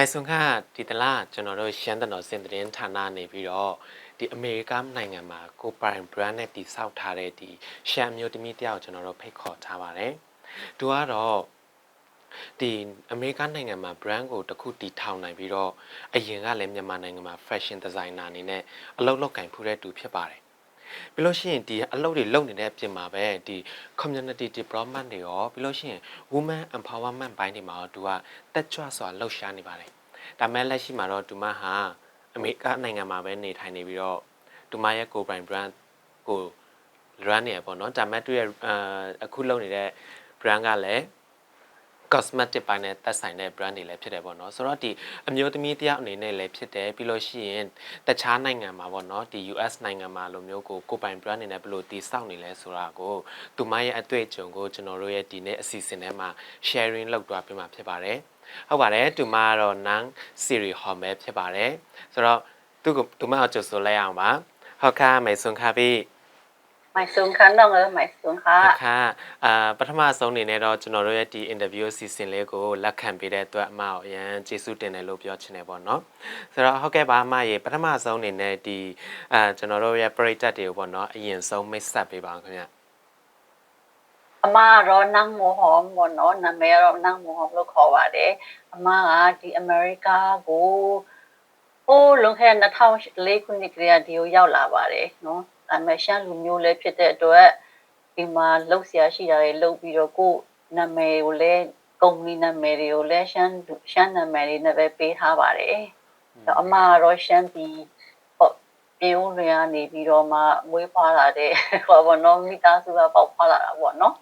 မိုင်ဆွန်ခဒီတလားကျွန်တော်တို့ရှမ်းတတော်စင်သတင်းဌာနနေပြီးတော့ဒီအမေရိကန်နိုင်ငံမှာကိုပိုင် brand နဲ့တည်ဆောက်ထားတဲ့ဒီရှမ်းမျိုးသမီးတယောက်ကျွန်တော်တို့ဖိတ်ခေါ်ထားပါတယ်။သူကတော့ဒီအမေရိကန်နိုင်ငံမှာ brand ကိုတစ်ခုတည်ထောင်နိုင်ပြီးတော့အရင်ကလည်းမြန်မာနိုင်ငံမှာ fashion designer အနေနဲ့အလုပ်လုပ်ကင်ဖူးတဲ့သူဖြစ်ပါတယ်။ ပြီးလို့ရှိရင်ဒီအလုပ်တွေလုပ်နေတဲ့အပြင်မှာပဲဒီ community development တွေရောပြီးလို့ရှိရင် women empowerment ဘိုင်းတွေမှာတော့သူကတက်ကြွစွာလှုပ်ရှားနေပါတယ်။ဒါမဲ့လက်ရှိမှာတော့သူမဟာအမေရိကနိုင်ငံမှာပဲနေထိုင်နေပြီးတော့သူမရဲ့ကိုယ်ပိုင် brand ကို run နေရပေါ့နော်။ဒါမဲ့သူရဲ့အာအခုလုပ်နေတဲ့ brand ကလည်း cosmetic ပိုင်းနဲ့သက်ဆိုင်တဲ့ brand တွေလည်းဖြစ်တယ်ပေါ့နော်ဆိုတော့ဒီအမျိုးသမီးတယောက်အနေနဲ့လည်းဖြစ်တယ်ပြီးလို့ရှိရင်တခြားနိုင်ငံမှာပေါ့နော်ဒီ US နိုင်ငံမှာလိုမျိုးကိုကိုပိုင် brand တွေနဲ့ဘယ်လိုတည်ဆောက်နေလဲဆိုတာကိုသူမရဲ့အတွေ့အကြုံကိုကျွန်တော်တို့ရဲ့ဒီနေ့အစီအစဉ်ထဲမှာ sharing လုပ်သွားပြမှာဖြစ်ပါတယ်ဟုတ်ပါတယ်သူမကတော့ non series home ပဲဖြစ်ပါတယ်ဆိုတော့သူကသူမကိုကြိုဆိုလိုက်အောင်ပါဟုတ်ကဲ့မေဆွန်ခါပြီး မိုင်ဆုံခန်းတော့ငါမိုင်ဆုံခါအခါအာပထမဆုံးအနေနဲ့တော့ကျွန်တော်တို့ရဲ့ဒီ interview အစီအစဉ်လေးကိုလက်ခံပေးတဲ့အတွက်အမကိုအရန်ကျေးဇူးတင်တယ်လို့ပြောချင်တယ်ပေါ့နော်ဆိုတော့ဟုတ်ကဲ့ပါအမရေပထမဆုံးအနေနဲ့ဒီအာကျွန်တော်တို့ရဲ့ပရိသတ်တွေကိုပေါ့နော်အရင်ဆုံးမိတ်ဆက်ပေးပါအောင်ခင်ဗျအမကတော့နန်းမိုဟောမ်ပေါ့နော်နာမည်ကတော့နန်းမိုဟောမ်လို့ခေါ်ပါတယ်အမကဒီအမေရိကကိုဟိုးလွန်ခဲ့တဲ့2004ခုနှစ်ကလေးကဒီကိုရောက်လာပါတယ်နော် ဒါပေမဲ့ရှမ်းလူမျိုးလည်းဖြစ်တဲ့အတွက်ဒီမှာလှုပ်ရှားရှိတာတွေလှုပ်ပြီးတော့ကိုယ်နာမည်ကိုလည်းကုမ္ပဏီနာမည်တွေကိုလည်းရှမ်းရှမ်းနာမည်တွေနဲ့ပဲပေးထားပါတယ်တော့အမကတော့ရှမ်းပြည်ပေါ့ပြေဦးတွေကနေပြီးတော့မှမွေးဖွားလာတဲ့ဟောဘောနော်မိသားစုကပေါက်ဖွားလာတာပေါ့နော်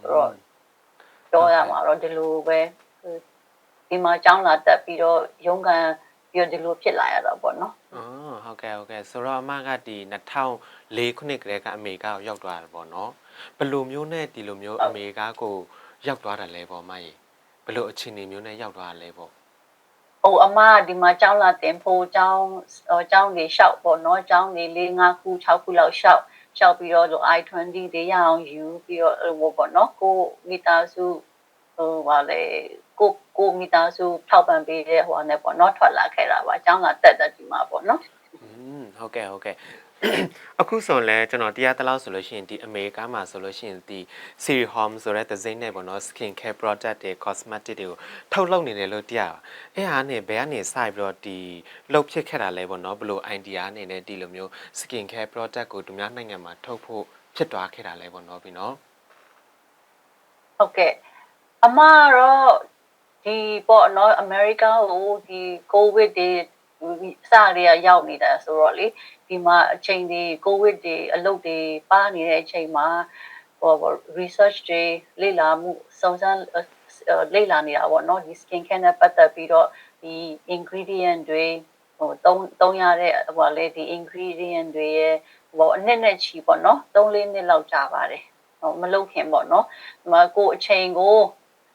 ဆိုတော့ပြောရမှာတော့ဒီလိုပဲဒီမှာကျောင်းလာတက်ပြီးတော့ရုံးကန် ပြီးတော့ဒီလိုဖြစ်လာရတာပေါ့နော်အော်ဟုတ်ကဲ့ဟုတ်ကဲ့ဆိုတော့အမကဒီ2004ခုနှစ်ကတည်းကအမေရိကကိုရောက်သွားတာပေါ့နော်ဘယ်လိုမျိုးနဲ့ဒီလိုမျိုးအမေရိကကိုရောက်သွားတာလဲပေါ့အမရေဘယ်လိုအခြေအနေမျိုးနဲ့ရောက်သွားတာလဲပေါ့ဟိုအမကဒီမှာကျောင်းလာတင်ဖို့ကျောင်းဟိုကျောင်းတွေလျှောက်ပေါ့နော်ကျောင်းတွေ၄၅ခု6ခုလောက်လျှောက်လျှောက်ပြီးတော့ I20 တွေရအောင်ယူပြီးတော့ဟိုပေါ့နော်ကိုမိသားစုဟိုပါလေ ကိုကိုမိသားစုထောက်ပံ့ပေးတဲ့ဟိုနဲ့ပေါ့နော်ထွက်လာခဲ့တာပါကျောင်းလာတက်တက်ဒီမှာပေါ့နော်อืมဟုတ်ကဲ့ဟုတ်ကဲ့အခုဆိုလဲကျွန်တော်တရားတလောက်ဆိုလို့ရှိရင်ဒီအမေရိကမှာဆိုလို့ရှိရင်ဒီ Siri Home ဆိုတဲ့ဒီဇိုင်းနဲ့ပေါ့နော် skin care product တွေ cosmetic တွေကိုထုတ်လုပ်နေတယ်လို့တရားပါအဲ့ဟာနဲ့ဘယ်ကနေစပြီးတော့ဒီလှုပ်ဖြစ်ခဲ့တာလဲပေါ့နော်ဘယ်လို idea အနေနဲ့ဒီလိုမျိုး skin care product ကိုသူများနိုင်ငံမှာထုတ်ဖို့ဖြစ်သွားခဲ့တာလဲပေါ့နော်ပြီးနော်ဟုတ်ကဲ့အမကတော့ ဒီပေါ့နော်အမေရိကကိုဒီကိုဗစ်တွေစရရရောက်နေတာဆိုတော့လေဒီမှာအချိန်ဒီကိုဗစ်တွေအလုပ်တွေပါနေတဲ့အချိန်မှာဟို research တွေလေ့လာမှုစုံစမ်းလေ့လာနေတာပေါ့နော်ဒီ skin care နဲ့ပတ်သက်ပြီးတော့ဒီ ingredient တွေဟိုသုံးသုံးရတဲ့ဟိုလေဒီ ingredient တွေရဲ့ဟိုအနှစ်နဲ့ချီပေါ့နော်3-4နှစ်လောက်ကြာပါတယ်ဟိုမလုတ်ခင်ပေါ့နော်ဒီမှာကိုယ်အချိန်ကို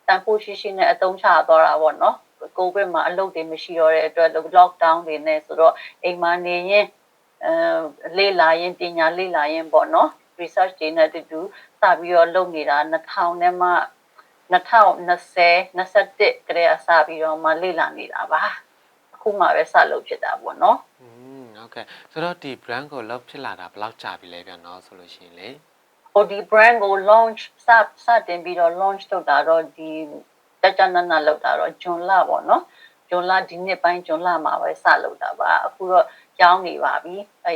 တန်ဖိုးရှိရှိနဲ့အသုံးချသွားတာပေါ့နော်ကိုဗစ်မှာအလုပ်တွေမရှိတော့တဲ့အတွက် lockdown တွေနဲ့ဆိုတော့အိမ်မှာနေရင်အဲလေ့လာရင်ပညာလေ့လာရင်ပေါ့နော် research တွေနဲ့တူတူစပြီးတော့လုပ်နေတာ2000နဲ့မှ2020 21ကတည်းကစပြီးတော့မှလေ့လာနေတာပါအခုမှပဲစလုပ်ဖြစ်တာပေါ့နော်อืมဟုတ်ကဲ့ဆိုတော့ဒီ brand ကိုလှုပ်ဖြစ်လာတာဘယ်လောက်ကြာပြီလဲပြန်နော်ဆိုလို့ရှိရင်လေ ဟိုဒီ brand ကို launch စစတင်ပြီးတော့ launch လုပ်တာတော့ဒီတကြနနလုပ်တာတော့ဂျွန်လပေါ့နော်ဂျွန်လဒီနှစ်ပိုင်းဂျွန်လမှာပဲစလုပ်တာပါအခုတော့ကြောင်းနေပါပြီအဲ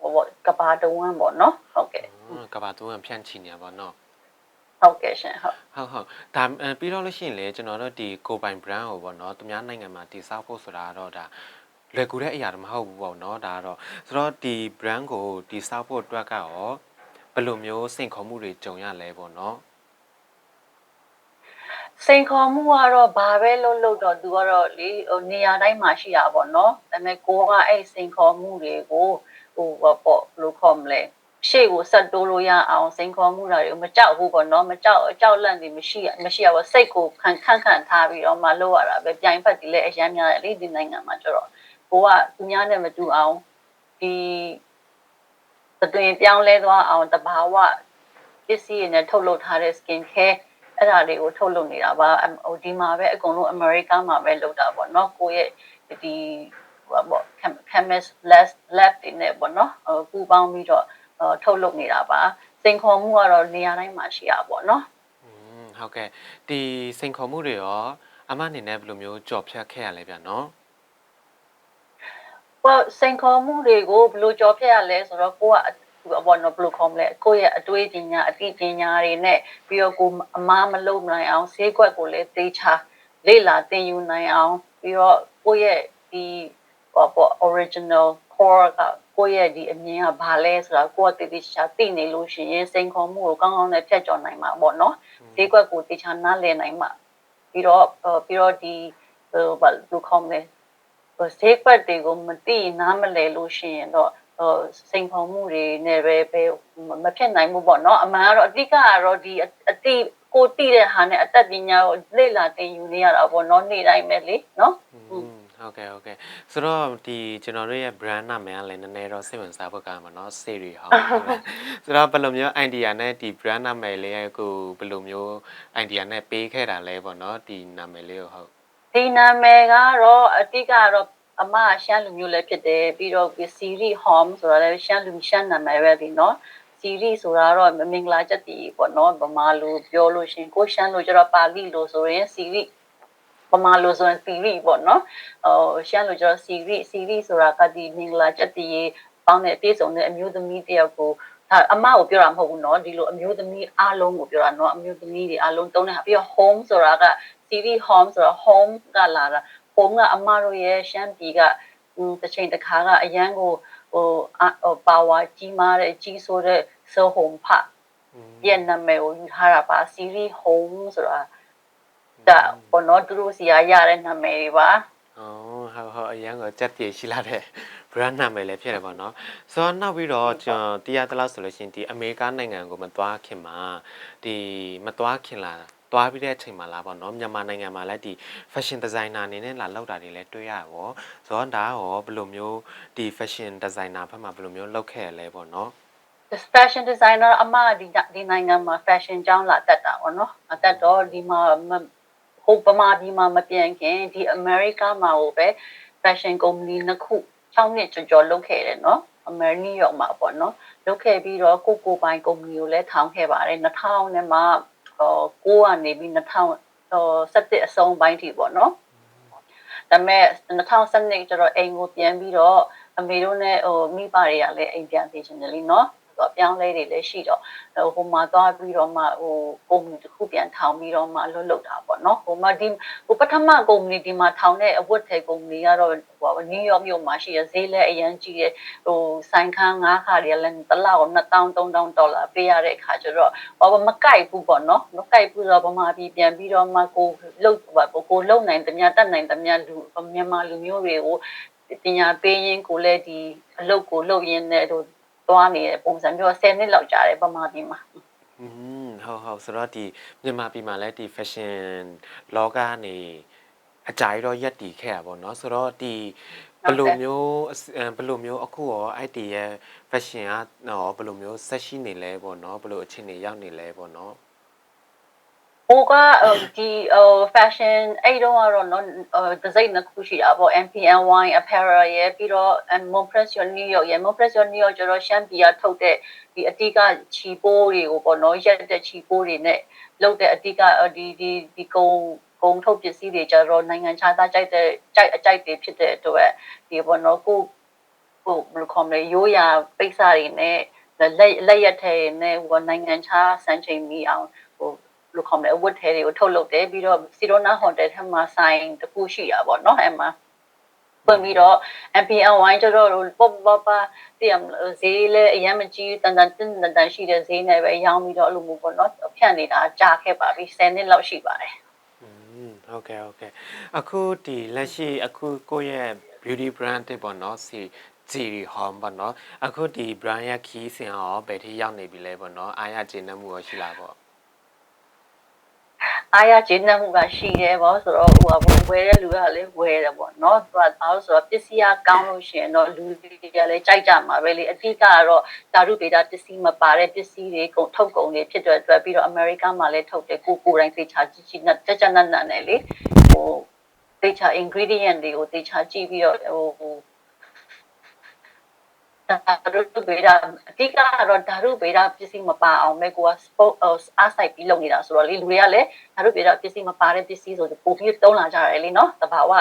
ဟိုပေါ့ကဘာတဝန်းပေါ့နော်ဟုတ်ကဲ့อืมကဘာတူးဖြန့်ချီနေပါတော့ဟုတ်ကဲ့ရှင်ဟုတ်ဟုတ်ဟုတ်ဒါအဲပြီးတော့လို့ရှိရင်လေကျွန်တော်တို့ဒီကိုပိုင် brand ကိုပေါ့နော်သူများနိုင်ငံမှာတည်ဆောက်ဖို့ဆိုတာကတော့ဒါလွယ်ကူတဲ့အရာတော့မဟုတ်ဘူးပေါ့နော်ဒါကတော့ဆိုတော့ဒီ brand ကိုတည်ဆောက်ဖို့အတွက်ကရော ဘယ်လိုမျိုးစိန်ခေါ်မှုတွေကြုံရလဲပေါ့နော်စိန်ခေါ်မှုကတော့ဘာပဲလုပ်လို့တော့သူကတော့လေဟိုနေရာတိုင်းမှာရှိတာပေါ့နော်ဒါပေမဲ့ကိုကအဲ့စိန်ခေါ်မှုတွေကိုဟိုပေါ့ဘယ်လိုခေါ်မလဲရှေ့ကိုဆက်တိုးလို့ရအောင်စိန်ခေါ်မှုတွေကိုမကြောက်ဘူးပေါ့နော်မကြောက်အကြောက်လန့်နေမရှိမရှိရပါစိတ်ကိုခံခန့်ခန့်ထားပြီးတော့မှလုပ်ရတာပဲပြိုင်ဖက်ဒီလည်းအရမ်းများတယ်လေဒီနိုင်ငံမှာကျတော့ကိုကသူများနဲ့မတူအောင်ဒီ သတွင်ပြောင်းလဲသွားအောင်တဘာဝပစ္စည်းတွေနဲ့ထုတ်လုပ်ထားတဲ့ skin care အဲ့ဒါတွေကိုထုတ်လုပ်နေတာပါအမ်ဟိုဒီမှာပဲအကုန်လုံးအမေရိကမှာပဲလုပ်တာပေါ့နော်ကိုယ့်ရဲ့ဒီဟိုပေါ့ chemist lab lab တွေနဲ့ပေါ့နော်ဟိုပူပေါင်းပြီးတော့ဟိုထုတ်လုပ်နေတာပါစိန်ခေါ်မှုကတော့နေရာတိုင်းမှာရှိရပါပေါ့နော်อืมဟုတ်ကဲ့ဒီစိန်ခေါ်မှုတွေရောအမအနေနဲ့ဘယ်လိုမျိုးကြော်ဖြတ်ခဲ့ရလဲဗျနော် ဟိုစိန်ခေါ်မှုတွေကိုဘယ်လိုကြော်ဖြတ်ရလဲဆိုတော့ကိုကဘောနော်ဘယ်လိုခေါ်မလဲကိုယ့်ရဲ့အတွေးပညာအသိပညာတွေနဲ့ပြီးတော့ကိုအမားမလုပ်နိုင်အောင်ဈေးကွက်ကိုလည်းသိချလေ့လာသင်ယူနိုင်အောင်ပြီးတော့ကိုယ့်ရဲ့ဒီဟောပေါ့ original core ကကိုယ့်ရဲ့ဒီအမြင်ကဘာလဲဆိုတော့ကိုယ့်အသိသိချာသိနေလို့ရှိရင်စိန်ခေါ်မှုကိုကောင်းကောင်းနဲ့ဖြတ်ကျော်နိုင်မှာပေါ့နော်ဈေးကွက်ကိုသိချာနားလည်နိုင်မှာပြီးတော့ပြီးတော့ဒီဟိုဘာလို့ခေါ်မလဲဟို ဈေးကွက်တွေကိုမသိနားမလည်လို့ရှိရင်တော့ဟိုစိန်ခေါ်မှုတွေနဲ့ပဲပဲမဖြစ်နိုင်ဘူးပေါ့နော်အမှန်ကတော့အတိကကတော့ဒီအတိကိုတိတဲ့ဟာနဲ့အတတ်ပညာကိုလေ့လာသင်ယူနေရတာပေါ့နော်နေ့တိုင်းပဲလေနော်ဟုတ်ကဲ့ဟုတ်ကဲ့ဆိုတော့ဒီကျွန်တော်တို့ရဲ့ brand နာမည်ကလည်းနည်းနည်းတော့စိတ်ဝင်စားဖို့ကောင်းပါတော့စေရီဟောင်းဆိုတော့ဘယ်လိုမျိုး idea နဲ့ဒီ brand နာမည်လေးကိုဘယ်လိုမျိုး idea နဲ့ပေးခဲ့တာလဲပေါ့နော်ဒီနာမည်လေးကိုဟုတ် ဒီနာမည်ကတော့အတိကတော့အမရှမ်းလူမျိုးလည်းဖြစ်တယ်ပြီးတော့ series home ဆိုတာလည်းရှမ်းလူရှမ်းနာမည်ပဲဒီနော် series ဆိုတာတော့မင်္ဂလာချက်တီပေါ့နော်ဗမာလိုပြောလို့ရှင်ကိုရှမ်းလိုကျတော့ပါဠိလိုဆိုရင် series ဗမာလိုဆိုရင် series ပေါ့နော်ဟိုရှမ်းလိုကျတော့ series series ဆိုတာကဒီမင်္ဂလာချက်တီပေါင်းတဲ့ပြေဆုံးတဲ့အမျိုးသမီးတယောက်ကိုဒါအမကိုပြောတာမဟုတ်ဘူးเนาะဒီလိုအမျိုးသမီးအားလုံးကိုပြောတာเนาะအမျိုးသမီးတွေအားလုံးတုံးတဲ့ဟာပြီးတော့ home ဆိုတာက series home ဆိုတော့ home ကလာတာ home ကအမတို့ရဲ့ရှမ်းပြည်ကတစ်ချိန်တစ်ခါကအရန်ကိုဟိုဟို power ကြီးမားတဲ့ကြီးဆိုတဲ့ so home ဖရဲ့နာမည်ကိုယူထားတာပါ series home ဆိုတာဒါဘောနော်သူတို့စီရရတဲ့နာမည်တွေပါอ๋อဟုတ်ဟုတ်အရန်ကိုကြက်ပြေရှိလာတဲ့ brand နာမည်လည်းဖြစ်တယ်ပေါ့နော်ဆိုတော့နောက်ပြီးတော့ကျွန်တော်တရားသလားဆိုလို့ရှိရင်ဒီအမေရိကန်နိုင်ငံကိုမသွားခင်မှာဒီမသွားခင်လာ သွားပြီးတဲ့အချိန်မှာလာပေါ့နော်မြန်မာနိုင်ငံမှာလည်းဒီ fashion designer အနေနဲ့လာလောက်တာတွေလည်းတွေ့ရပါဆိုတော့ဒါရောဘယ်လိုမျိုးဒီ fashion designer ဘက်မှာဘယ်လိုမျိုးလောက်ခဲ့ရလဲပေါ့နော် the fashion designer အမဒီဒီနိုင်ငံမှာ fashion ကျောင်းလာတက်တာပေါ့နော်အတက်တော့ဒီမှာဟိုပမာဒီမှာမပြန်ခင်ဒီ America မှာဟိုပဲ fashion company နှစ်ခု6နှစ်ကျော်ကျော်လုပ်ခဲ့တယ်နော်အမေရိကရောက်မှာပေါ့နော်လုပ်ခဲ့ပြီးတော့ကိုကိုပိုင်ကုမ္ပဏီကိုလည်းထောင်ခဲ့ပါတယ်2000နဲ့မှ ဟိုကိုကနေပြီး2000ဟို17အဆုံးပိုင်းထိပေါ့နော်ဒါပေမဲ့2012ကျတော့အိမ်ကိုပြန်ပြီးတော့အမေတို့နဲ့ဟိုမိဘတွေကလည်းအိမ်ပြန်သေးချင်တယ်လीเนาะ တော့အပြောင်းလဲတွေလည်းရှိတော့ဟိုမှာသွားပြီးတော့မှဟိုကုမ္ပဏီတစ်ခုပြန်ထောင်ပြီးတော့မှလွတ်လွတ်တာပေါ့နော်ဟိုမှာဒီဟိုပထမကုမ္ပဏီဒီမှာထောင်တဲ့အဝတ်ထဲကုမ္ပဏီကတော့ဟိုနယူးယောက်မြို့မှာရှိရဈေးလည်းအရန်ကြီးရဲ့ဟိုဆိုင်ခန်းငါးခါတွေလည်းတစ်လောက်2000 3000ဒေါ်လာပေးရတဲ့အခါကျတော့ဘာမကိုက်ဘူးပေါ့နော်မကိုက်ဘူးတော့ဗမာပြည်ပြန်ပြီးတော့မှကိုလုတ်ပါကိုလုံနိုင်တမျှတက်နိုင်တမျှလူမြန်မာလူမျိုးတွေကိုပညာပေးရင်းကိုလည်းဒီအလုပ်ကိုလုပ်ရင်းနဲ့ဟို သွားနေတဲ့ပုံစံမျိုး10နှစ်လောက်ကြာတယ်ဗမာပြည်မှာ อืมဟုတ်ဟုတ်ဆိုတော့ဒီမြန်မာပြည်မှာလည်းဒီ fashion လောကနေအကြိုက်တော့ရက်တည်ခဲ့ရပါတော့เนาะဆိုတော့ဒီဘယ်လိုမျိုးဘယ်လိုမျိုးအခုရောအဲ့ဒီရဲ့ fashion ကတော့ဘယ်လိုမျိုးဆက်ရှိနေလဲပေါ့เนาะဘယ်လိုအခြေအနေရောက်နေလဲပေါ့เนาะ ဟိုကဒီဟို fashion အဲ့တော့ကတော့နော်ဒီဇိုင်းနှစ်ခုရှိတာပေါ့ MPNY apparel ရဲ့ပြီးတော့ Monpress your New York ရဲ့ Monpress your New York ကျတော့ရှမ်းပြည်ကထုတ်တဲ့ဒီအတိကချီပိုးတွေကိုပေါ့နော်ရက်တဲ့ချီပိုးတွေနဲ့လုပ်တဲ့အတိကဒီဒီဒီကုံကုံထုတ်ပစ္စည်းတွေကျတော့နိုင်ငံခြားသားကြိုက်တဲ့ကြိုက်အကြိုက်တွေဖြစ်တဲ့အတွက်ဒီပေါ့နော်ကိုကိုဘယ်လိုခေါ်မလဲရိုးရာပိတ်စာတွေနဲ့လက်လက်ရက်ထဲနဲ့ဟိုနိုင်ငံခြားစံချိန်မီအောင်ဟို လို့ခေါ်မလဲဝတ်ထဲတွေကိုထုတ်လုပ်တယ်ပြီးတော့စီရိုနာဟိုတယ်ထဲမှာဆိုင်တစ်ခုရှိတာပေါ့နော်အဲ့မှာပွင့်ပြီးတော့ MPNY ကျတော့ပေါ့ပေါ့ပါတည်ဈေးလည်းအရင်မကြီးတန်တန်တန်တန်ရှိတဲ့ဈေးနဲ့ပဲရောင်းပြီးတော့အလိုမျိုးပေါ့နော်ဖြန့်နေတာကြာခဲ့ပါပြီ10နှစ်လောက်ရှိပါတယ်ဟုတ်ကဲ့ဟုတ်ကဲ့အခုဒီလက်ရှိအခုကိုယ့်ရဲ့ beauty brand တွေပေါ့နော်စီကြည်ရီဟောင်းပေါ့နော်အခုဒီ brand ရဲ့ခီးစင်ဟောဘယ်ထိရောက်နေပြီလဲပေါ့နော်အားရကျေနပ်မှုရောရှိလားပေါ့ အားရကျေနပ်မှုကရှိတယ်ပေါ့ဆိုတော့ဟိုကဝယ်တဲ့လူကလည်းဝယ်တယ်ပေါ့နော်သူကဘာလို့ဆိုတော့ပစ္စည်းကကောင်းလို့ရှိရင်တော့လူတွေကလည်းကြိုက်ကြမှာပဲလေအတိကတော့ဓာတုဗေဒပစ္စည်းမပါတဲ့ပစ္စည်းတွေကုန်ထုတ်ကုန်တွေဖြစ်တဲ့အတွက်ပြီးတော့အမေရိကန်မှာလည်းထုတ်တယ်ကိုကိုတိုင်းသေချာကြည့်ကြည့်နဲ့ကြကြနက်နက်နဲ့လေဟိုသေချာ ingredient တွေကိုသေချာကြည့်ပြီးတော့ဟို ဒါရုဗေဒအတိကတော့ဓာတုဗေဒပစ္စည်းမပါအောင်ပဲကိုက sport အားဆိုင်ပြီးလုပ်နေတာဆိုတော့လေလူတွေကလည်းဓာတုဗေဒပစ္စည်းမပါတဲ့ပစ္စည်းဆိုပို့ပြီးသုံးလာကြတယ်လေနော်တဘာဝ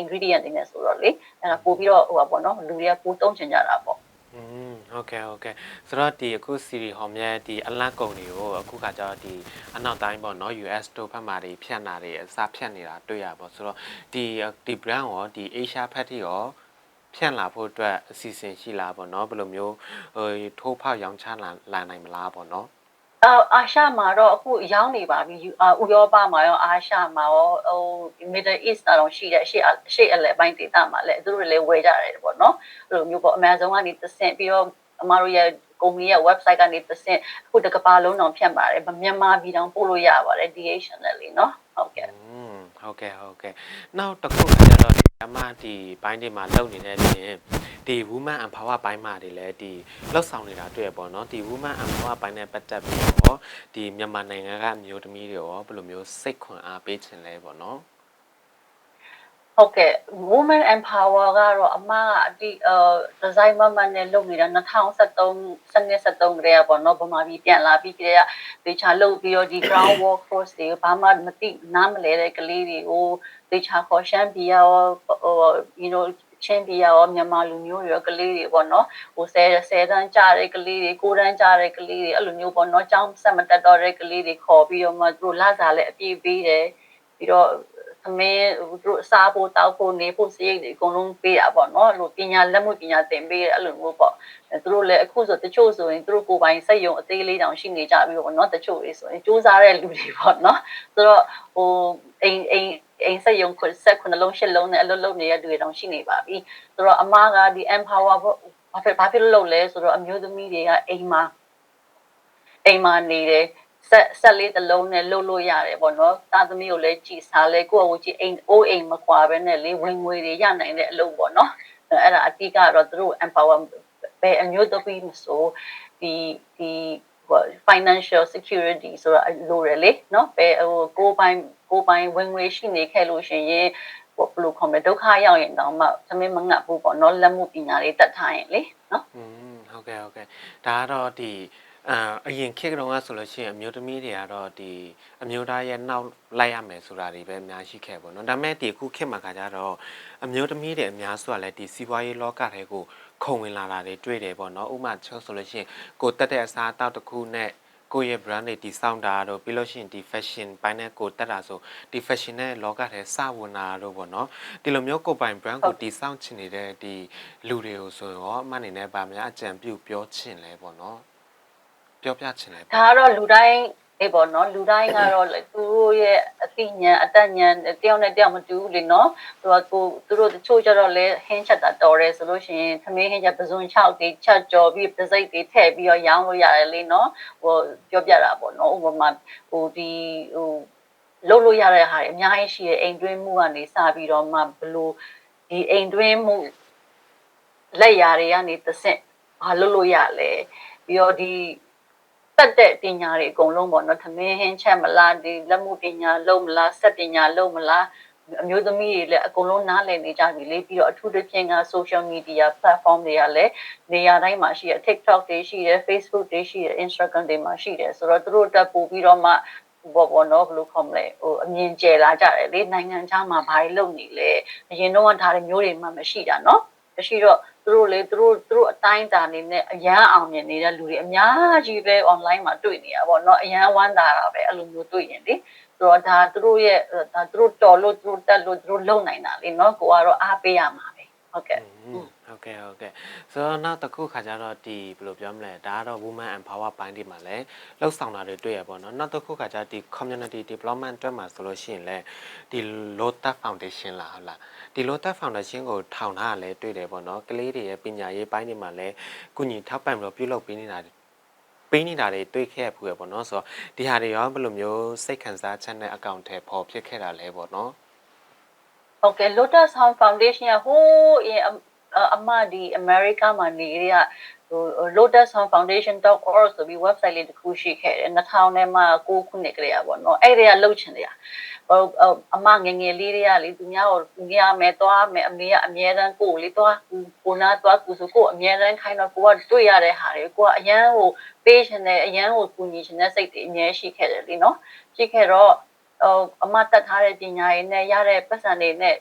ingredient တွေနဲ့ဆိုတော့လေအဲ့ဒါပို့ပြီးတော့ဟိုပါပေါ့နော်လူတွေကပို့သုံးချင်ကြတာပေါ့อืมဟုတ်ကဲ့ဟုတ်ကဲ့ဆိုတော့ဒီအခု series ဟောမြဲဒီအလန့်ကုံတွေကိုအခုကကျတော့ဒီအနောက်တိုင်းပေါ့နော် US တို့ဘက်မှာတွေဖြတ်နာတွေအစားဖြတ်နေတာတွေ့ရပါဆိုတော့ဒီဒီ brand ရောဒီ Asia ဖက်ထိရော ဖြန့်လာဖို့အတွက်အစီအစဉ်ရှိလားပေါ့နော်ဘယ်လိုမျိုးဟိုထိုးဖောက်ရောင်းချလာလာနိုင်မလားပေါ့နော်အာအာရှမှာတော့အခုရောင်းနေပါပြီယူအာဥရောပမှာရောအာရှမှာရောဟို Middle East တော့ရှိတယ်ရှေ့ရှေ့အလယ်ပိုင်းဒေသမှာလည်းသူတို့လည်းဝယ်ကြတယ်ပေါ့နော်အဲ့လိုမျိုးပေါ့ Amazon ကနေသဆင့်ပြီးတော့အမတို့ရဲ့ကုမ္ပဏီရဲ့ website ကနေသဆင့်အခုတကဘာလုံးတော့ဖြတ်ပါတယ်မြန်မာပြည်တောင်ပို့လို့ရပါတယ် DH နဲ့လေနော်ဟုတ်ကဲ့อืมဟုတ်ကဲ့ဟုတ်ကဲ့နောက်တစ်ခုကကျတော့ဒီ အမဒီဘိုင်းတွေမှာလုပ်နေတဲ့ပြင်ဒီ woman empower ဘိုင်းမှာတွေလည်းဒီလှုပ်ဆောင်နေတာတွေ့ရပေါ့နော်ဒီ woman empower ဘိုင်းနဲ့ပတ်သက်ပြီးတော့ဒီမြန်မာနိုင်ငံကအမျိုးသမီးတွေရောဘယ်လိုမျိုးစိတ်ခွန်အားပေးခြင်းလဲပေါ့နော် ဟုတ်ကဲ့ woman empower ကတော့အမကအတိအဲ design မမနဲ့လုပ်နေတာ2013စနစ်73ကလေးပေါ့နော်ဗမာပြည်ပြန်လာပြီးကြတဲ့ဒေချာလုပ်ပြီးတော့ဒီ ground work force တွေဘာမှမသိနားမလဲတဲ့ကလေးတွေကိုဒေချာခေါ်ရှမ်းပြည်ရောဟို you know ချင်းပြည်ရောမြန်မာလူမျိုးရောကလေးတွေပေါ့နော်ဟိုဆယ်ဆယ်တန်းကြားတဲ့ကလေးတွေကိုတန်းကြားတဲ့ကလေးတွေအဲ့လိုမျိုးပေါ့နော်ကျောင်းဆက်မတက်တော့တဲ့ကလေးတွေခေါ်ပြီးတော့မှသူတို့လာစားလဲအပြည့်ပေးတယ်ပြီးတော့ သမင်းသူတို့စားဖို့တောက်ဖို့နေဖို့စရိတ်တွေအကုန်လုံးပေးတာပေါ့နော်အဲ့လိုပညာလက်မှုပညာသင်ပေးတယ်အဲ့လိုမျိုးပေါ့သူတို့လည်းအခုဆိုတချို့ဆိုရင်သူတို့ကိုယ်ပိုင်စက်ယုံအသေးလေးတောင်ရှိနေကြပြီပေါ့နော်တချို့တွေဆိုရင်စူးစမ်းတဲ့လူတွေပေါ့နော်ဆိုတော့ဟိုအိမ်အိမ်အိမ်စက်ယုံခွဆက်ခုနှလုံးရှစ်လုံးနဲ့အလုပ်လုပ်နေတဲ့လူတွေတောင်ရှိနေပါပြီဆိုတော့အမကဒီ empower ဘာဖြစ်ဘာဖြစ်လို့လုပ်လဲဆိုတော့အမျိုးသမီးတွေကအိမ်မှာအိမ်မှာနေတယ် ဆက်ဆက်လေးတစ်လုံးနဲ့လှုပ်လို့ရတယ်ပေါ့နော်တာသမီးကိုလည်းကြည်စားလဲကိုယ့်အကိုကြည်အိမ်အိုးအိမ်မကွာပဲနဲ့လေဝင်ငွေတွေရနိုင်တဲ့အလုပ်ပေါ့နော်အဲ့ဒါအတိကတော့သူတို့ empower ပဲအမျိုးသမီးမဆိုဒီဒီ financial security ဆိုတာလိုရလေเนาะပဲဟိုကိုပိုင်ကိုပိုင်ဝင်ငွေရှိနေခဲ့လို့ရှင်ရင်ဟိုဘယ်လိုခေါ်မလဲဒုက္ခရောက်ရင်တော့မှသမင်းမငတ်ဘူးပေါ့เนาะလက်မှုပညာတွေတတ်ထားရင်လေเนาะ อืมဟုတ်ကဲ့ဟုတ်ကဲ့ဒါကတော့ဒီ အာအရင်ခေတ်တုန်းကဆိုလို့ရှိရင်အမျိုးသမီးတွေကတော့ဒီအမျိုးသားရဲ့နောက်လိုက်ရမယ်ဆိုတာတွေပဲအများရှိခဲ့ပေါ့နော်ဒါပေမဲ့ဒီအခုခေတ်မှာကကြတော့အမျိုးသမီးတွေအများစုကလည်းဒီစီးပွားရေးလောကတွေကိုခုံဝင်လာတာတွေတွေ့တယ်ပေါ့နော်ဥပမာချောဆိုလို့ရှိရင်ကိုတက်တဲ့အစားအသောက်တစ်ခုနဲ့ကိုယ့်ရဲ့ brand တွေဒီစောင့်တာတို့ပြီးလို့ရှိရင်ဒီ fashion ဘိုင်းနဲ့ကိုတက်တာဆိုဒီ fashion နဲ့လောကထဲစဝင်တာတို့ပေါ့နော်ဒီလိုမျိုးကိုယ်ပိုင် brand ကိုဒီစောင့်ချင်နေတဲ့ဒီလူတွေကိုဆိုရင်ရောအမှန်အနေနဲ့ဗာများအကြံပြုပြောချင်လဲပေါ့နော် ပြောပြချင်လဲပေါ့ဒါကတော့လူတိုင်းအေးပေါ့နော်လူတိုင်းကတော့လေသူတို့ရဲ့အသိဉာဏ်အတတ်ဉာဏ်တယောက်နဲ့တယောက်မတူဘူးလေနော်သူကကိုသူတို့တချို့ကြတော့လေဟင်းချက်တာတော်တယ်ဆိုလို့ရှိရင်သမင်းဟင်းချက်ပဇွန်6တွေချက်ကြော်ပြီးပစိတ်တွေထည့်ပြီးတော့ရောင်းလို့ရတယ်လေနော်ဟိုပြောပြတာပေါ့နော်ဥပမာဟိုဒီဟိုလုပ်လို့ရတဲ့ဟာတွေအများကြီးရှိတယ်အိမ်တွင်းမှုကနေစပြီးတော့မှဘလို့ဒီအိမ်တွင်းမှုလက်ရာတွေကနေသဆင့်ဘာလုပ်လို့ရလဲပြီးတော့ဒီ တက်တဲ့ပညာတွေအကုန်လုံးပေါ့နော်သမင်းဟင်းချက်မလားဒီလက်မှုပညာလုံးမလားစက်ပညာလုံးမလားအမျိုးသမီးတွေလည်းအကုန်လုံးနားလည်နေကြပြီလေပြီးတော့အထူးသဖြင့်က social media platform တွေကလည်းနေရာတိုင်းမှာရှိရ TikTok တွေရှိတယ် Facebook တွေရှိတယ် Instagram တွေမှာရှိတယ်ဆိုတော့သူတို့တက်ပို့ပြီးတော့မှဘောဘောနော်ဘယ်လိုခေါ်မလဲဟိုအမြင်ကျလာကြတယ်လေနိုင်ငံခြားမှာဘာတွေလုပ်နေလဲအရင်တော့ဒါတွေမျိုးတွေမှမရှိတာနော် မရှိတော့သူတို့လေသူတို့သူတို့အတိုင်းအတာနေနဲ့အရန်အောင်မြင်နေတဲ့လူတွေအများကြီးပဲ online မှာတွေ့နေရပါတော့အရန်ဝမ်းသာတာပဲအဲ့လိုမျိုးတွေ့ရင်လေဆိုတော့ဒါသူတို့ရဲ့ဒါသူတို့တော်လို့သူတို့တက်လို့သူတို့လုံနိုင်တာလေနော်ကိုကတော့အားပေးရမှာပဲဟုတ်ကဲ့อืม ဟုတ်ကဲ့ဟုတ်ကဲ့ဆိုတော့နောက်တစ်ခုခါကျတော့ဒီဘယ်လိုပြောမလဲဒါကတော့ woman empower ဘိုင်းဒီမှာလည်းလှုပ်ဆောင်တာတွေတွေ့ရပါတော့နောက်တစ်ခုခါကျဒီ community development အတွက်မှာဆိုလို့ရှိရင်လည်းဒီ Lotus Foundation လားဟုတ်လားဒီ Lotus Foundation ကိုထောင်ထားရလဲတွေ့တယ်ပေါ့နော်ကလေးတွေရဲ့ပညာရေးဘိုင်းတွေမှာလည်းကုညီထောက်ပံ့ပြီးတော့ပြုလုပ်ပေးနေတာပေးနေတာတွေတွေ့ခဲ့ရဖူးရပေါ့နော်ဆိုတော့ဒီဟာတွေရောဘယ်လိုမျိုးစိတ်ခံစားချက်နဲ့အကောင့်ထဲပေါ်ဖြစ်ခဲ့တာလဲပေါ့နော်ဟုတ်ကဲ့ Lotus Sound Foundation ကဟိုးအရင် အအမဒီ America မှာနေရတဲ့ဟို lotussoundfoundation.org ဆိုပြီး website လေးတစ်ခုရှိခဲ့တယ်2000ထဲမှာ9ခုနှစ်ကလေးอ่ะပေါ့နော်အဲ့ဒီကလှုပ်ချင်တယ်ဟိုအမငငယ်လေးတွေကလေသူများကိုသူများမယ်သွားမယ်အမေကအမြဲတမ်းကိုလေသွားကိုနာသွားကူဆိုကိုအမြဲတမ်းခိုင်းတော့ကိုကတွေ့ရတဲ့ဟာတွေကိုကအရန်ဟိုပေးချင်တယ်အရန်ဟိုကူညီချင်တဲ့စိတ်တွေအမြဲရှိခဲ့တယ်လीနော်ရှိခဲ့တော့ဟိုအမတက်ထားတဲ့ပညာရည်နဲ့ရတဲ့ပတ်စံတွေနဲ့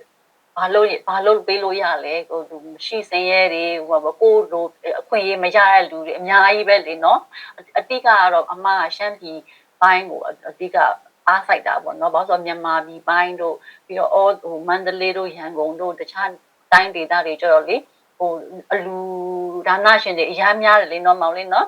ဘာလို့ဘာလို့ပေးလို့ရလဲဟိုသူရှိစင်ရဲတွေဟိုဘာကိုလိုအခွင့်အရေးမရတဲ့လူတွေအများကြီးပဲလေနော်အတိကကတော့အမကရှမ်းပြည်ဘိုင်းကိုအတိကအားဆိုင်တာပေါ့နော်ဘာလို့ဆိုမြန်မာပြည်ဘိုင်းတို့ပြီးတော့အော်ဟိုမန္တလေးတို့ရန်ကုန်တို့တခြားတိုင်းဒေသတွေကြတော့လေဟိုအလူဒါနရှင်တွေအများများတယ်လေနော်မောင်လေးနော်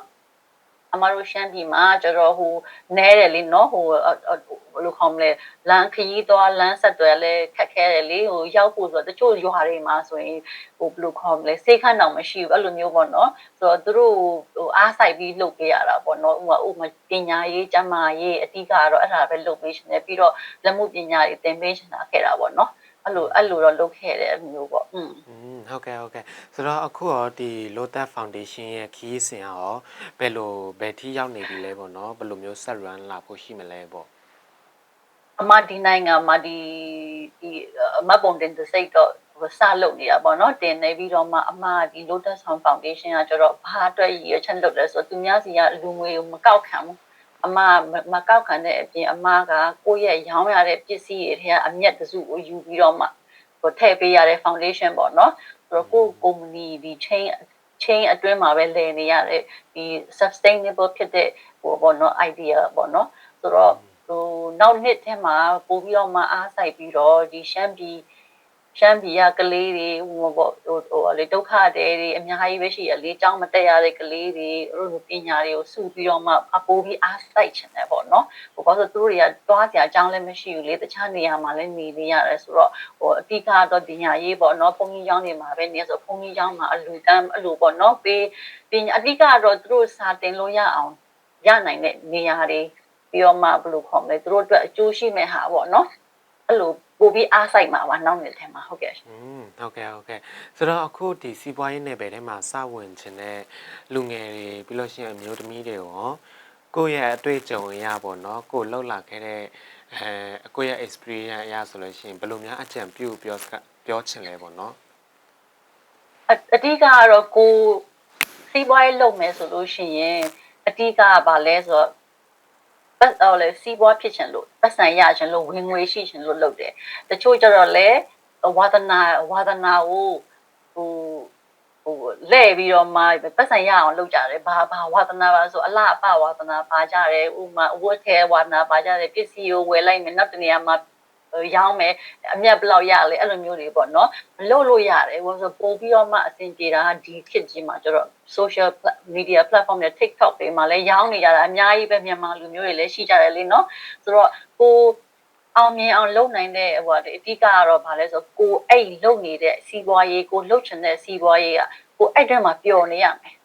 အမတို့ရှမ်းပြည်မှာကျတော့ဟိုနဲတယ်လေနော်ဟိုဘယ်လိုခေါ်မလဲလမ်းခရီးသွားလမ်းဆက်သွယ်လဲခက်ခဲတယ်လေဟိုရောက်ဖို့ဆိုတော့တချို့ရွာတွေမှာဆိုရင်ဟိုဘယ်လိုခေါ်မလဲစေခန့်တောင်မရှိဘူးအဲ့လိုမျိုးပေါ့နော်ဆိုတော့သူတို့ဟိုအားဆိုင်ပြီးလုပ်ပေးရတာပေါ့နော်ဥပမာဥပမာပညာရေးကျန်းမာရေးအဓိကကတော့အဲ့ဒါပဲလုပ်ပေးရှင်တယ်ပြီးတော့လက်မှုပညာတွေသင်ပေးရှင်တာခဲ့တာပေါ့နော် အဲ့လိုအဲ့လိုတော့လုပ်ခဲ့တယ်မျိုးပေါ့อืม อืมဟုတ်ကဲ့ဟုတ်ကဲ့ဆိုတော့အခုရောဒီ Lotus Foundation ရဲ့ခီးစဉ်ရောဘယ်လိုဘယ်ထိရောက်နေပြီလဲပေါ့နော်ဘယ်လိုမျိုးဆက် run လာဖို့ရှိမလဲပေါ့ အမဒီနိုင်ငံမှာဒီဒီမတ်ပုံတင်တဲ့စိတ်တော့စလုပ်နေတာပေါ့နော်တင်နေပြီးတော့မှအမဒီ Lotus Sound Foundation ကကျတော့ဘာအတွက်ရည်ရချက်လုပ်လဲဆိုတော့သူများစီကလူငွေကိုမကောက်ခံဘူး အမမကောက်ခံတဲ့အပြင်အမကကိုယ့်ရဲ့ရောင်းရတဲ့ပစ္စည်းတွေထဲကအမျက်တစုကိုယူပြီးတော့မှဟိုထည့်ပေးရတဲ့ foundation ပေါ့နော်ဆိုတော့ကိုယ့် company ဒီ chain chain အတွင်းမှာပဲလည်နေရတဲ့ဒီ sustainable ဖြစ်တဲ့ဟိုပေါ့နော် idea ပေါ့နော်ဆိုတော့ဟိုနောက်နှစ်ထဲမှာပို့ပြီးတော့မှအားစိုက်ပြီးတော့ဒီရှမ်းပြည် ရှမ်းပြည်ကကလေးတွေဟိုပေါ့ဟိုဟိုလေဒုက္ခတွေတွေအများကြီးပဲရှိရလေအကြောင်းမတက်ရတဲ့ကလေးတွေအဲ့လိုပညာတွေကိုစုပြီးတော့မှအပိုးပြီးအားစိုက်ချင်တယ်ပေါ့နော်ဟိုဘာလို့သူတို့တွေကတွားကြအကြောင်းလည်းမရှိဘူးလေတခြားနေရာမှာလည်းနေနေရတယ်ဆိုတော့ဟိုအတိကတော့ပညာရေးပေါ့နော်ဘုန်းကြီးကျောင်းတွေမှာပဲနေဆိုဘုန်းကြီးကျောင်းမှာအလူတန်းအလူပေါ့နော်ပေးပညာအတိကတော့သူတို့စာတင်လို့ရအောင်ရနိုင်တဲ့နေရာတွေပြီးတော့မှဘယ်လိုခေါ်မလဲသူတို့အတွက်အကျိုးရှိမဲ့ဟာပေါ့နော်အဲ့လို ပို့ပြီးအားစိုက်မှာပါနောက်နေ့ထဲမှာဟုတ်ကဲ့อืมဟုတ်ကဲ့ဟုတ်ကဲ့ဆိုတော့အခုဒီစီးပွားရေးနယ်ပယ်ထဲမှာစဝင်ခြင်းတဲ့လူငယ်တွေပြီးလို့ရှိရင်အမျိုးသမီးတွေရောကိုယ့်ရဲ့အတွေ့အကြုံအရပေါ့နော်ကိုယ်လှုပ်လာခဲ့တဲ့အဲအကိုယ့်ရဲ့ experience အရဆိုလို့ရှိရင်ဘယ်လိုများအကြံပြုပြောစကားပြောချင်လဲပေါ့နော်အအဓိကကတော့ကိုစီးပွားရေးလုပ်မယ်ဆိုလို့ရှိရင်အဓိကကဘာလဲဆိုတော့ ပတ်တော့လေစီးပွားဖြစ်ချင်လို့ပတ်စံရချင်လို့ဝင်ငွေရှိချင်လို့လုပ်တယ်တချို့ကျတော့လေဝါသနာဝါသနာကိုဟိုဟိုလဲ့ပြီးတော့မှပတ်စံရအောင်လုပ်ကြတယ်ဘာဘာဝါသနာပါဆိုအလားအပဝါသနာပါကြတယ်ဥမာအဝတ်ခဲဝါသနာပါကြတယ်ပစ္စည်းကိုဝယ်လိုက်မယ်နောက်တနေရာမှာ ရောင်းမယ်အမြတ်ဘယ်လောက်ရလဲအဲ့လိုမျိုးတွေပေါ့နော်မလုပ်လို့ရတယ်ဘာလို့ဆိုပို့ပြီးတော့မှအဆင်ပြေတာကဒီခေတ်ကြီးမှာကျတော့ social media platform တွေ TikTok တွေမှာလည်းရောင်းနေကြတာအများကြီးပဲမြန်မာလူမျိုးတွေလည်းရှိကြတယ်လေနော်ဆိုတော့ကိုအောင်မြင်အောင်လုပ်နိုင်တဲ့ဟိုအဓိကကတော့ဗာလဲဆိုကိုအဲ့လုပ်နေတဲ့စီးပွားရေးကိုလှုပ်ချင်တဲ့စီးပွားရေးကကိုအဲ့တည်းမှာပျော်နေရမယ်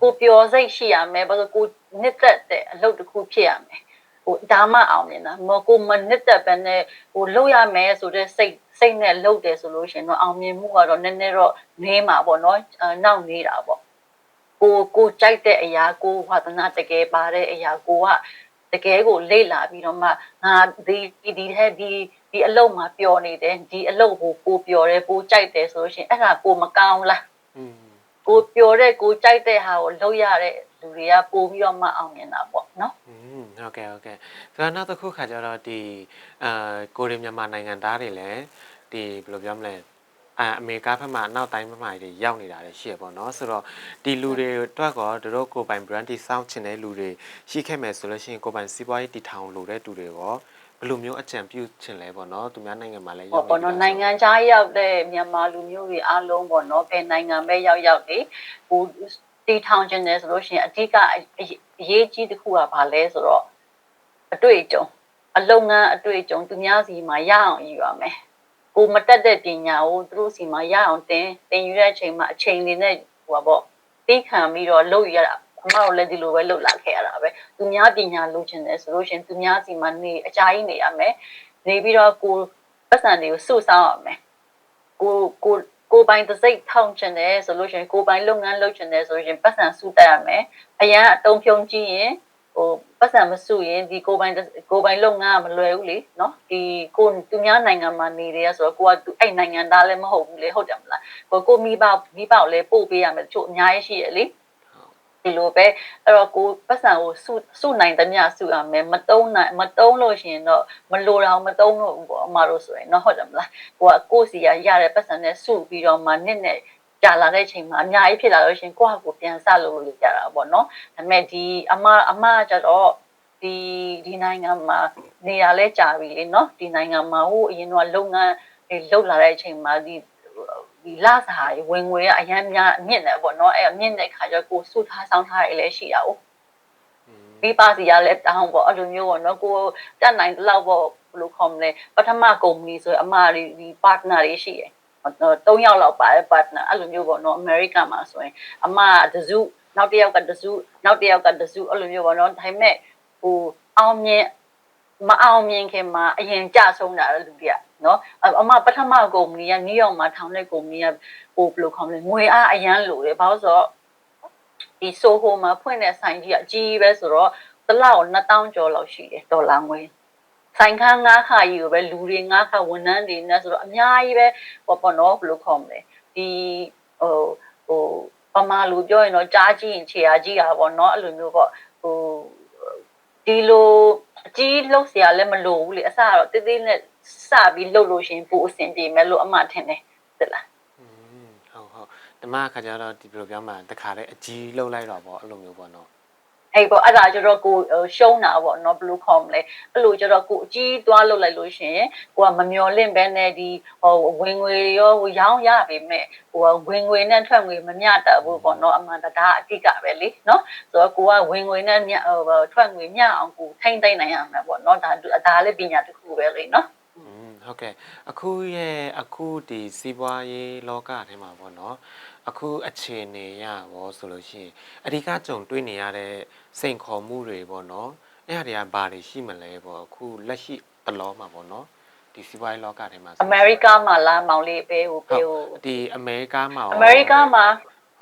ကိုပျော်စိတ်ရှိရမယ်ဘာလို့ကိုနှစ်သက်တဲ့အလုပ်တစ်ခုဖြစ်ရမယ် ဟိုဒါမှအောင်မြင်တာမကိုမနှစ်သက်ပဲနဲ့ဟိုလုပ်ရမယ်ဆိုတဲ့စိတ်စိတ်နဲ့လုပ်တယ်ဆိုလို့ရှိရင်တော့အောင်မြင်မှုကတော့နည်းနည်းတော့နေမှာပေါ့နော်နောက်နေတာပေါ့ကိုကိုကြိုက်တဲ့အရာကိုဝါသနာတကယ်ပါတဲ့အရာကိုကတကယ်ကိုလေ့လာပြီးတော့မှငါဒီဒီဒီထဲဒီဒီအလုပ်မှာပျော်နေတယ်ဒီအလုပ်ကိုကိုပျော်တယ်ကိုကြိုက်တယ်ဆိုလို့ရှိရင်အဲ့ဒါကိုမကောင်းလားอืมကိုပျော်တဲ့ကိုကြိုက်တဲ့ဟာကိုလုပ်ရတဲ့ လူတွေကပို့ပြီးတော့မှအောင်မြင်တာပေါ့နော်อืมဟုတ်ကဲ့ဟုတ်ကဲ့ဆိုတော့နောက်တစ်ခုခါကျတော့ဒီအာကိုရီမြန်မာနိုင်ငံသားတွေလည်းဒီဘယ်လိုပြောမလဲအာအမေရိကဘက်မှာအနောက်တိုင်းဘက်မှာတွေရောက်နေတာလည်းရှိရပေါ့နော်ဆိုတော့ဒီလူတွေအတွက်ကောတို့ကိုယ်ပိုင် brand တိစောင့်ချင်တဲ့လူတွေရှိခဲ့မယ်ဆိုလို့ရှိရင်ကိုယ်ပိုင်စီးပွားရေးတည်ထောင်လိုတဲ့သူတွေရောဘယ်လိုမျိုးအကြံပြုချင်လဲပေါ့နော်သူများနိုင်ငံမှာလည်းရောက်ဟောပေါ့နော်နိုင်ငံခြားရောက်တဲ့မြန်မာလူမျိုးတွေအားလုံးပေါ့နော်ဘယ်နိုင်ငံပဲရောက်ရောက်လေဟို တီထောင်ခြင်းတယ်ဆိုလို့ရှိရင်အဓိကအရေးကြီးတစ်ခုကဘာလဲဆိုတော့အတွေ့အကြုံအလုံငန်းအတွေ့အကြုံသူများစီမှာရအောင်ယူရမယ်ကိုမတက်တဲ့ပညာကိုသူတို့စီမှာရအောင်တင်တင်ယူတဲ့အချိန်မှာအချိန်လေးနဲ့ဟိုပါပေါ့သိခံပြီးတော့လုပ်ရတာအမတို့လည်းဒီလိုပဲလှုပ်လာခဲ့ရတာပဲသူများပညာလိုချင်တယ်ဆိုလို့ရှင်သူများစီမှာနေအကြာကြီးနေရမယ်နေပြီးတော့ကိုပတ်စံတွေကိုစုဆောင်းရမယ်ကိုကို ကိုပိုင်တစ်စိတ်ထောင်ချင်တယ်ဆိုလို့ရှင်ကိုပိုင်လုပ်ငန်းလုပ်ချင်တယ်ဆိုလို့ရှင်ပတ်စံစုတက်ရမယ်အရန်အတုံးဖြုံကြည့်ရင်ဟိုပတ်စံမစုရင်ဒီကိုပိုင်ကိုပိုင်လုပ်ငန်းကမလွယ်ဘူးလေနော်ဒီကိုသူများနိုင်ငံမှာနေတယ်ဆိုတော့ကိုကသူအဲ့နိုင်ငံသားလည်းမဟုတ်ဘူးလေဟုတ်တယ်မလားကိုကိုမိဘမိဘကိုလည်းပို့ပေးရမယ်တချို့အများကြီးရှိရလေ ဒီလိုပဲအဲ့တော့ကိုပတ်စံကိုစုစုနိုင်သမျှစုရမယ်မတုံးနိုင်မတုံးလို့ရှိရင်တော့မလိုတော့မတုံးလို့ဘူးပေါ့အမတို့ဆိုရင်နော်ဟုတ်တယ်မလားကိုကကိုစီရရတဲ့ပတ်စံနဲ့စုပြီးတော့မှနစ်နဲ့ကြာလာတဲ့ချိန်မှာအများကြီးဖြစ်လာလို့ရှင်ကိုယ့်ဟာကိုယ်ပြန်ဆလို့လို့ကြတာပေါ့နော်ဒါပေမဲ့ဒီအမအမကျတော့ဒီဒီနိုင်ငံမှာနေရာလဲကြာပြီလေနော်ဒီနိုင်ငံမှာဟိုအရင်တော့လုပ်ငန်းတွေလုပ်လာတဲ့အချိန်မှာဒီ ဒီလာစားရေဝင်ငွေကအရင်များအမြင့်တယ်ပေါ့နော်အဲ့အမြင့်တဲ့ခါကျကိုစုထားဆောင်ထားရလည်းရှိတာ哦ပြီးပါစီရလဲတောင်းပေါ့အဲ့လိုမျိုးပေါ့နော်ကိုတက်နိုင်တဲ့လောက်ပေါ့ဘယ်လိုခေါ်မလဲပထမကုမ္ပဏီဆိုအမတွေဒီ partner တွေရှိတယ်၃ယောက်လောက်ပါတယ် partner အဲ့လိုမျိုးပေါ့နော် America မှာဆိုရင်အမတစုနောက်တစ်ယောက်ကတစုနောက်တစ်ယောက်ကတစုအဲ့လိုမျိုးပေါ့နော်ဒါပေမဲ့ဟိုအောင်မြင် မအောင်မြင်ခင်မှာအရင်ကြဆုံးတာလူတွေကနော်အမပထမကုမ္ပဏီကနယူးယောက်မှာထောင်တဲ့ကုမ္ပဏီကဟိုဘယ်လိုခေါ်မလဲငွေအားအရန်လိုတယ်ဘာလို့ဆိုတော့ဒီဆိုဟိုမှာဖွင့်တဲ့ဆိုင်ကြီးကအကြီးပဲဆိုတော့တစ်လောက်2000ကျော်လောက်ရှိတယ်ဒေါ်လာငွေဆိုင်ခန်းငါးခါကြီးကိုပဲလူတွေငါးခါဝန်ထမ်းတွေနဲ့ဆိုတော့အများကြီးပဲဟောပေါ့နော်ဘယ်လိုခေါ်မလဲဒီဟိုဟိုပမာလူပြောရင်တော့ကြားကြည့်ရင်ခြေအားကြီးတာပေါ့နော်အဲ့လိုမျိုးပေါ့ဟိုဒီလို အကြီးလှုပ်เสียလည်းမလိုဘူးလေအစကတော့တေးသေးနဲ့စပြီးလှုပ်လို့ရှင်ပိုအဆင်ပြေမယ်လို့အမှထင်တယ်ဟုတ်လား อืมဟုတ်ဟုတ်ဓမ္မခါကျတော့ဒီဘယ်လိုပြောမှတခါလေအကြီးလှုပ်လိုက်တော့ဗောအဲ့လိုမျိုးပေါ့နော် အဲ့ပေါ့အဲ့ဒါကျတော့ကိုရှုံးတာပေါ့နော်ဘယ်လိုခေါ်မလဲအဲ့လိုကျတော့ကိုအကြီးသွားလုပ်လိုက်လို့ရှင်ကိုကမမျော်လင့်ပဲနဲ့ဒီဟိုဝင်ငွေရောဟိုရောင်းရပေမဲ့ဟိုဝင်ငွေနဲ့ထွက်ငွေမမျှတဘူးပေါ့နော်အမှန်တရားအတိတ်ကပဲလေနော်ဆိုတော့ကိုကဝင်ငွေနဲ့မျှဟိုထွက်ငွေမျှအောင်ကိုထိမ့်သိမ့်နိုင်ရမှာပေါ့နော်ဒါဒါလည်းပညာတစ်ခုပဲလေနော်อืม ဟုတ်ကဲ့အခုရဲ့အခုဒီစီးပွားရေးလောကထဲမှာပေါ့နော်အခုအခြေအနေရရောဆိုလို့ရှိရင်အဓိကကြုံတွေ့နေရတဲ့စိန်ခေါ်မှုတွေပေါ့နော်အဲ့ဟာတွေကဘာတွေရှိမလဲပေါ့အခုလက်ရှိတလောမှာပေါ့နော်ဒီစီးပွားရေးလောကထဲမှာဆိုအမေရိကမှာလာမောင်လေးပဲဟိုဟုပဲတ်ဟိုဒီအမေရိကမှာရောအမေရိကမှာ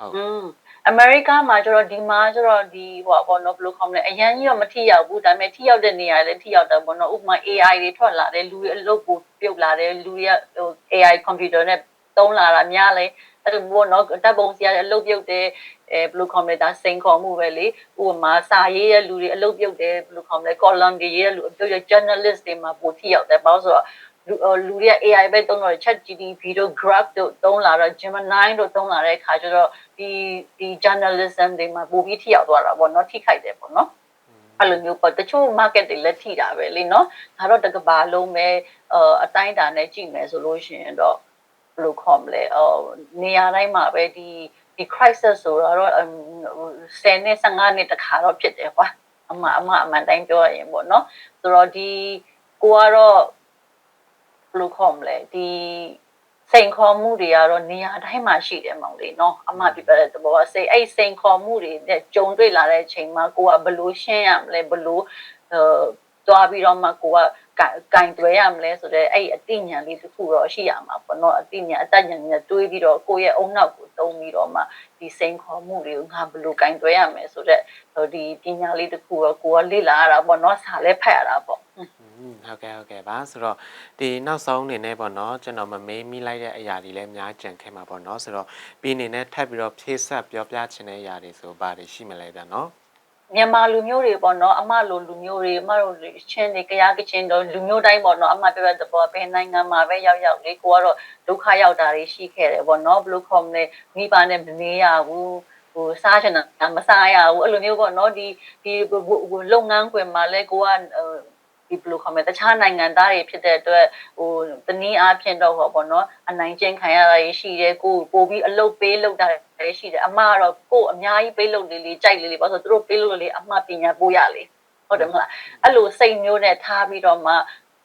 ဟုတ်อืม အမေရိကမှာကျတော့ဒီမှာကျတော့ဒီဟိုပေါ့နော်ဘယ်လိုခေါ်မလဲအရန်ကြီးတော့မထိရောက်ဘူးဒါပေမဲ့ထိရောက်တဲ့နေရာလည်းထိရောက်တယ်ပေါ့နော်ဥပမာ AI တွေထွက်လာတယ်လူတွေအလုပ်ကိုပြုတ်လာတယ်လူတွေကဟို AI computer နဲ့တုံးလာတာများလဲအဲ့လိုပေါ့နော်တပ်ပုံစီကအလုပ်ပြုတ်တယ်အဲဘယ်လိုခေါ်မလဲဒါစိန်ခေါ်မှုပဲလေဥပမာစာရေးရဲ့လူတွေအလုပ်ပြုတ်တယ်ဘယ်လိုခေါ်မလဲ column တွေရေးရဲ့လူအပြုတ်ရဲ့ journalist တွေမှာပိုထိရောက်တယ်ဘာလို့ဆိုတော့ လူလူတွေက AI ပဲတုံးတော့ Chat GPT တို့ Grok တို့တုံးလာတော့ Gemini တို့တုံးလာတဲ့အခါကျတော့ဒီဒီ journalism တွေမှာပိုပြီးထိရောက်သွားတာပေါ့နော်ထိခိုက်တယ်ပေါ့နော်အဲ့လိုမျိုးပေါ့တချို့ market တွေလည်းထိတာပဲလေနော်ဒါတော့တကဘာလုံးပဲအတိုင်းတာနဲ့ကြည့်မယ်ဆိုလို့ရှိရင်တော့ဘယ်လိုခေါ်မလဲဟိုနေရာတိုင်းမှာပဲဒီဒီ crisis ဆိုတော့10နှစ်15နှစ်တခါတော့ဖြစ်တယ်ကွာအမအမအမှန်တိုင်းပြောရရင်ပေါ့နော်ဆိုတော့ဒီကိုကတော့ ဘယ်လိုခေါ်မလဲဒီစိန်ခေါ်မှုတွေကတော့နေရာတိုင်းမှာရှိတယ်မောင်လေးနော်အမပြပြတဲ့သဘောကစိတ်အဲ့စိန်ခေါ်မှုတွေနဲ့ကြုံတွေ့လာတဲ့အချိန်မှာကိုကဘယ်လိုရှင်းရမလဲဘယ်လိုဟိုတွားပြီးတော့မှကိုကကင်တွဲရမလဲဆိုတော့အဲ့အသိဉာဏ်လေးတစ်ခုတော့ရှိရမှာပေါ့နော်အသိဉာဏ်အတတ်ဉာဏ်နဲ့တွေးပြီးတော့ကိုယ့်ရဲ့အုံနောက်ကိုသုံးပြီးတော့မှဒီစိန်ခေါ်မှုတွေကိုငါဘယ်လိုကင်တွဲရမလဲဆိုတော့ဒီပညာလေးတစ်ခုတော့ကိုကလေ့လာရတာပေါ့နော်စာလည်းဖတ်ရတာပေါ့อืม ဟုတ်ကဲ့ဟုတ်ကဲ့ပါဆိုတော့ဒီနောက်ဆုံးအနေနဲ့ပေါ့နော်ကျွန်တော်မမေးမိလိုက်တဲ့အရာတွေလည်းအများကြံခဲ့မှာပေါ့နော်ဆိုတော့ပြီးအနေနဲ့ထပ်ပြီးတော့ဖြည့်ဆက်ပြောပြချင်တဲ့အရာတွေဆိုဘာတွေရှိမလဲဗျာနော်မြန်မာလူမျိုးတွေပေါ့နော်အမလိုလူမျိုးတွေအမတို့ချင်းတွေကရားကချင်းတော့လူမျိုးတိုင်းပေါ့နော်အမပြပြတဲ့ပေါ်ဘယ်နိုင်ငံမှာပဲရောက်ရောက်လေကိုကတော့ဒုက္ခရောက်တာတွေရှိခဲ့တယ်ပေါ့နော်ဘယ်လိုခေါ်မလဲမိဘနဲ့မနေရဘူးဟိုစားချင်တာမစားရဘူးအဲ့လိုမျိုးပေါ့နော်ဒီဒီလုပ်ငန်းခွင်မှာလဲကိုက ဒီဘယ်လိုခေါ်မလဲတခြားနိုင်ငံသားတွေဖြစ်တဲ့အတွက်ဟိုတနည်းအားဖြင့်တော့ဟောပေါ့နော်အနိုင်ကျင့်ခံရတာရှိတယ်ကိုပို့ပြီးအလုပ်ပေးလုပ်တာတွေရှိတယ်အမကတော့ကိုအများကြီးပေးလုပ်လေးလေးကြိုက်လေးလေးဘာလို့ဆိုသူတို့ပေးလို့လေးအမပညာပို့ရလေဟုတ်တယ်မလားအဲ့လိုစိတ်မျိုးနဲ့ထားပြီးတော့မှ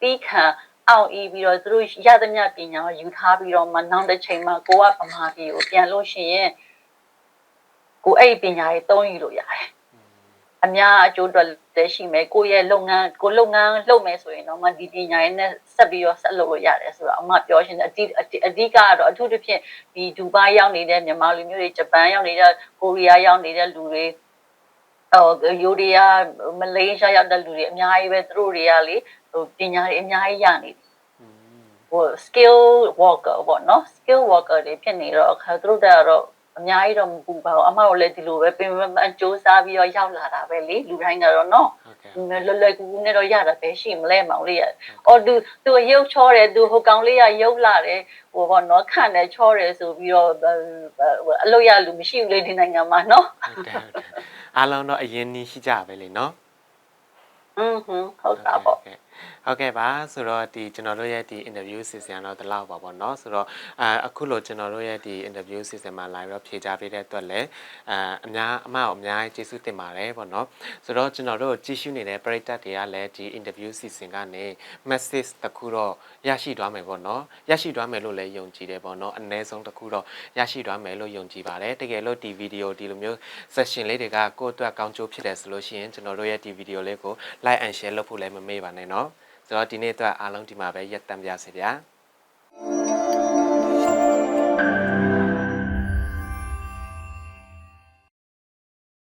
ပြီးခံအောင်အီးပြီးတော့သူတို့ရသမျှပညာကိုယူထားပြီးတော့မှနောက်တစ်ချိန်မှာကိုကဗမာပြည်ကိုပြန်လို့ရှိရင်ကိုအဲ့ဒီပညာရေးသုံးယူလို့ရတယ် အများအကျိုးအတွက်လည်းရှိမယ်ကိုယ့်ရဲ့လုပ်ငန်းကိုလုပ်ငန်းလုပ်မယ်ဆိုရင်တော့မဒီပညာရေးနဲ့ဆက်ပြီးတော့ဆက်လုပ်လို့ရတယ်ဆိုတော့အမပြောရှင်တယ်အတိအဓိကတော့အထူးသဖြင့်ဒီဒူဘိုင်းရောက်နေတဲ့မြန်မာလူမျိုးတွေဂျပန်ရောက်နေတဲ့ကိုရီးယားရောက်နေတဲ့လူတွေဟိုယူရီးယားမလေးရှားရောက်တဲ့လူတွေအများကြီးပဲသူတို့တွေကလေဟိုပညာတွေအများကြီးရနေတယ်ဟို skill worker ပေါ့နော် skill worker တွေဖြစ်နေတော့အခါသူတို့ကတော့ အများကြီးတော့မပူပါဘူးအမတို့လည်းဒီလိုပဲပြင်ပန်းစူးစမ်းပြီးတော့ရောက်လာတာပဲလေလူတိုင်းကတော့နော်ဟုတ်ကဲ့လွယ်လွယ်ကူကူနဲ့တော့ရတာပဲရှိမလဲမောင်လေးရအော်သူသူရုပ်ချောတယ်သူဟိုကောင်လေးကရုပ်လာတယ်ဟိုဘောနော်ခန့်တယ်ချောတယ်ဆိုပြီးတော့အလုပ်ရလူမရှိဘူးလေဒီနိုင်ငံမှာနော်ဟုတ်တယ်ဟုတ်တယ်အားလုံးတော့အရင်နီးရှိကြပဲလေနော်อืมဟုတ်တာပေါ့ ဟုတ်ကဲ့ဟုတ်ကဲ့ပါဆိုတော့ဒီကျွန်တော်တို့ရဲ့ဒီ interview season တော့ဒီလောက်ပါပေါ့เนาะဆိုတော့အာအခုလိုကျွန်တော်တို့ရဲ့ဒီ interview season မှာ live တော့ဖြေကြားပေးတဲ့အတွက်လည်းအာအများအမအောင်အများကြီးကျေးဇူးတင်ပါတယ်ပေါ့เนาะဆိုတော့ကျွန်တော်တို့ကြည့်ရှုနေတဲ့ပရိသတ်တွေကလည်းဒီ interview season ကနေ message တစ်ခုတော့ရရှိသွားမယ်ပေါ့เนาะရရှိသွားမယ်လို့လည်းယုံကြည်တယ်ပေါ့เนาะအနည်းဆုံးတစ်ခုတော့ရရှိသွားမယ်လို့ယုံကြည်ပါတယ်တကယ်လို့ဒီ video ဒီလိုမျိုး session လေးတွေကကိုယ့်အတွက်ကောင်းကျိုးဖြစ်တယ်ဆိုလို့ရှိရင်ကျွန်တော်တို့ရဲ့ဒီ video လေးကို like and share လုပ်ဖို့လည်းမမေ့ပါနဲ့เนาะ ဆိုတော့ဒီနေ့အတွက်အားလုံးဒီမှာပဲရက်တံပြပါစေဗျာ။